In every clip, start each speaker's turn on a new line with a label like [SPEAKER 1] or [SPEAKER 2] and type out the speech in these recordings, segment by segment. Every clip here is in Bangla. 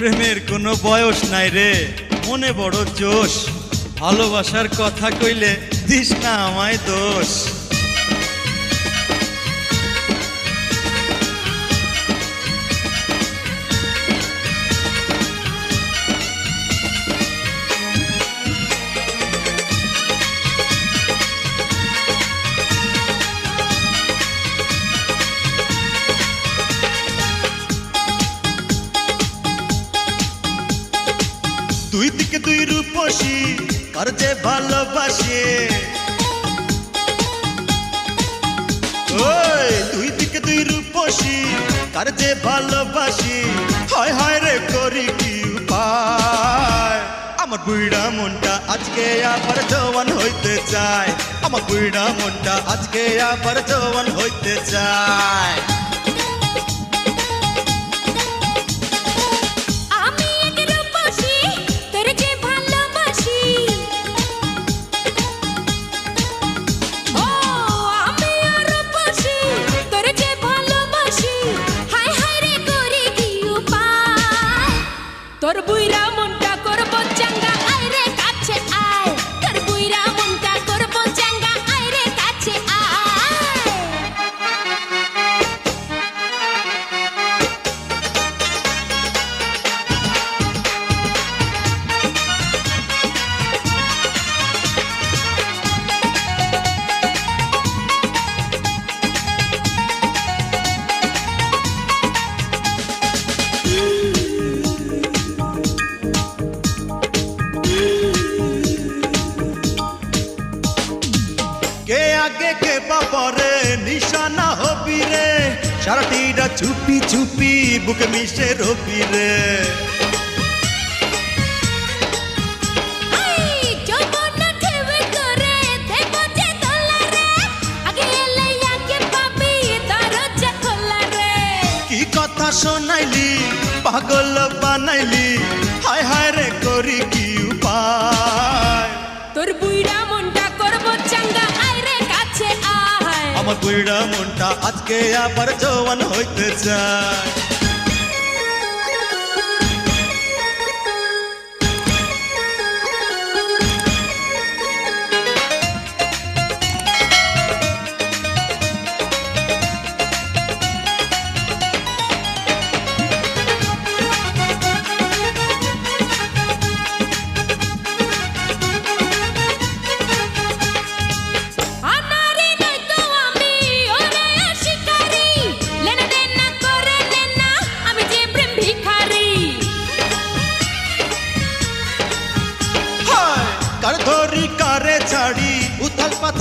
[SPEAKER 1] প্রেমের কোনো বয়স নাই রে, মনে বড় জোশ। ভালোবাসার কথা কইলে দিস না আমায় দোষ। দুই দিকে দুই রূপসী, কার যে ভালোবাসে? ওই, দুই দিকে দুই রূপসী, কার যে ভালোবাসি? হয় হয় রে, করি কি উপায়? আমার বুড়া মনটা আজকে আবার জওয়ান হইতে চায়। আমার বুড়া মনটা আজকে আবার জওয়ান হইতে চায়। সারাটিরা চুপি চুপি বুকে মিশে রবি রে। কথা শোনাইলি পাগল বানাইলি হায় হায় রে করি কি আমার কুইড়া মনটা আজকে আবার জওয়ান হইতে চায়।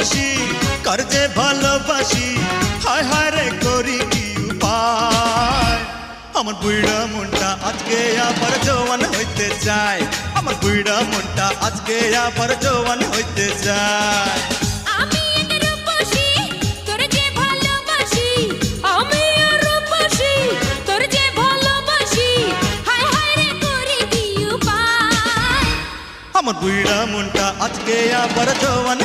[SPEAKER 1] কার যে ভালোবাসি হায় হায় রে করি কি উপায়? আমার বুড়া মনটা আজকে আবার জওয়ান হইতে চায়। আমার বুড়া মনটা আজকে আবার জওয়ান হইতে চায়। আমার বুড়া মনটা আজকে আবার জওয়ান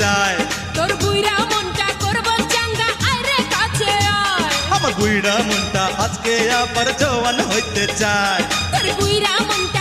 [SPEAKER 1] চায়।
[SPEAKER 2] তোর বুইরা মনটা করব চাঙ্গা আরে কাছে আয়।
[SPEAKER 1] আমার বুড়া মনটা আজকে আবার জওয়ান হইতে চায়।
[SPEAKER 2] তোর বুইরা মনটা